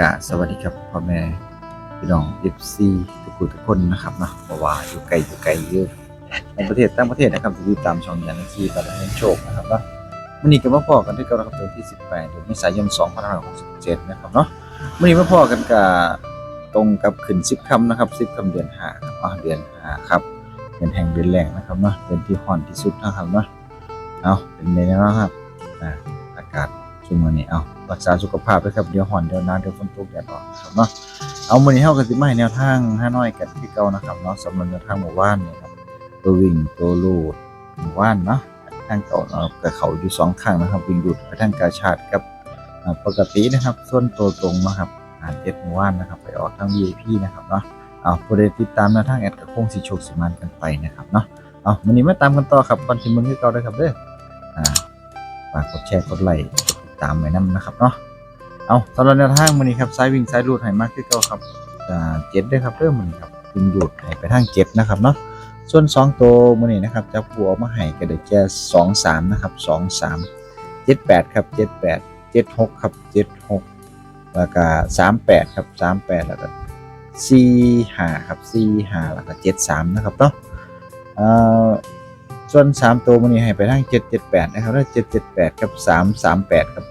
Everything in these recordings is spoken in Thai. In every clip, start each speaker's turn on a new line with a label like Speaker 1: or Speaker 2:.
Speaker 1: กะสวัสดีครับพ่อแม่พี่น้องเอฟซีทุกคนทุกคนนะครับเนาะเพราว่าอยู่ไกลอยู่ไกลเยอะในประเทศต่างประเทศนะครับที่ตามช่องยันที่ตลาดแห่งโชคนะครับนาะวันนี้ก็มาพอกันที่ก่านะครับตัวที่ 18เดือนเมษายน2567นะครับเนาะวันนี้มาพอกันกับตรงกับขึ้น10คำนะครับ10คำเดือน5ครับอ่าเดือน5ครับเดือนแห่งเดือนแรกนะครับเนาะเดือนที่ฮ้อนที่สุดนะครับเนาะเอาเป็นไงนะครับอากาศ ช่วงมื้อนี้เอารักษาสุขภาพด้วยครับเดี๋ยวห่อนเดี๋ยวนาวเดี๋ยวฝนตกแดดออกครับเนาะเอามือนี้เฮาก็สิมาให้แนวทางห้าน้อยกันคือเก่านะครับเนาะสำหรับแนวทางหมู่บ้านเนี่ยครับตัววิ่งตัวลูดหมู่บ้านเนาะทางเก่าเนาะก็เขาอยู่สองข้างนะครับ วิ่งลูดไปทางกาชาดกับปกตินะครับส่วนตัวตรงนะครับอ่านเจ็ดหมู่บ้านนะครับ ไปออกทาง VIP นะครับเนาะเอาผู้ใดติดตามแนวทางแอดก็คงสิโชคสิมันกันไปนะครับเนาะเอามื้อนี้มาตามกันต่อครับก่อนที่มึงคือเก่าเด้อครับเด้ออ่าฝากกดแชร์กดไลค์ ตามไว้นํนะครับเนาะเอาสำหรับแนวทางมื้อนี้ครับสายวิ่งสายรูดให้มากคือเก่าครับเจ็ดด้อครับเริ่มมื้อนี้ครับวิ่งรูดให้ไปทางเจ็ดนะครับเนาะส่วน2ตัวมื้อนี้นะครับจะผัวมาให้ก็ได้แค่2 3นะครับ2 3 7 8ครับ7 8 7 6ครับ7 6แล้วก็38ครับ38แปดหล้วก็4 5ครับ4 5แล้วก็7 3นะครับเนาะ เอ่อส่วน3ตัวมื้อนี้ให้ไปทาง778นะครับแล้ว778กับ338ครับ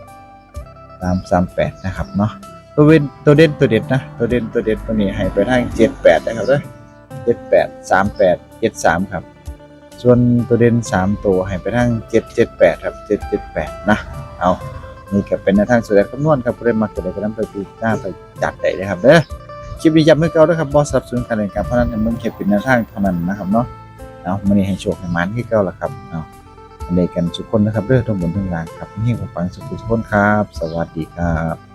Speaker 1: สามสามแปดนะครับเนาะตัวเว้นตัวเด่นตัวเด็ดนะตัวเด่นตัวเด็ดตัวนี้ให้ไปทางเจ็ดแปดนะครับเด้อเจ็ดแปดสามแปดเจ็ดสามครับ ส่วนตัวเด่นสามตัวให้ไปทางเจ็ดเจ็ดแปดครับเจ็ดเจ็ดแปดนะเอานี่ก็เป็นแนทางสุดแคำนวณครับผู้ใดมาเกิดอะไรก็นำไปปีหน้าไปจัดได้เลยครับเด้อคลิปนี้ย้ำให้เก่าด้วยครับบอสสนับสนุนการเล่นการพนันในเมืองเก็บเป็นแนวทางเท่านั้นนะครับเนาะ เอามื่อนี้ให้โชคให้หมันให้เก่าละครับเอาใดกันทุกคนนะครับเรื่องทั้งบนทั้งล่างครับนี่ผมฟังสุดทุกคนครับ สวัสดีครับ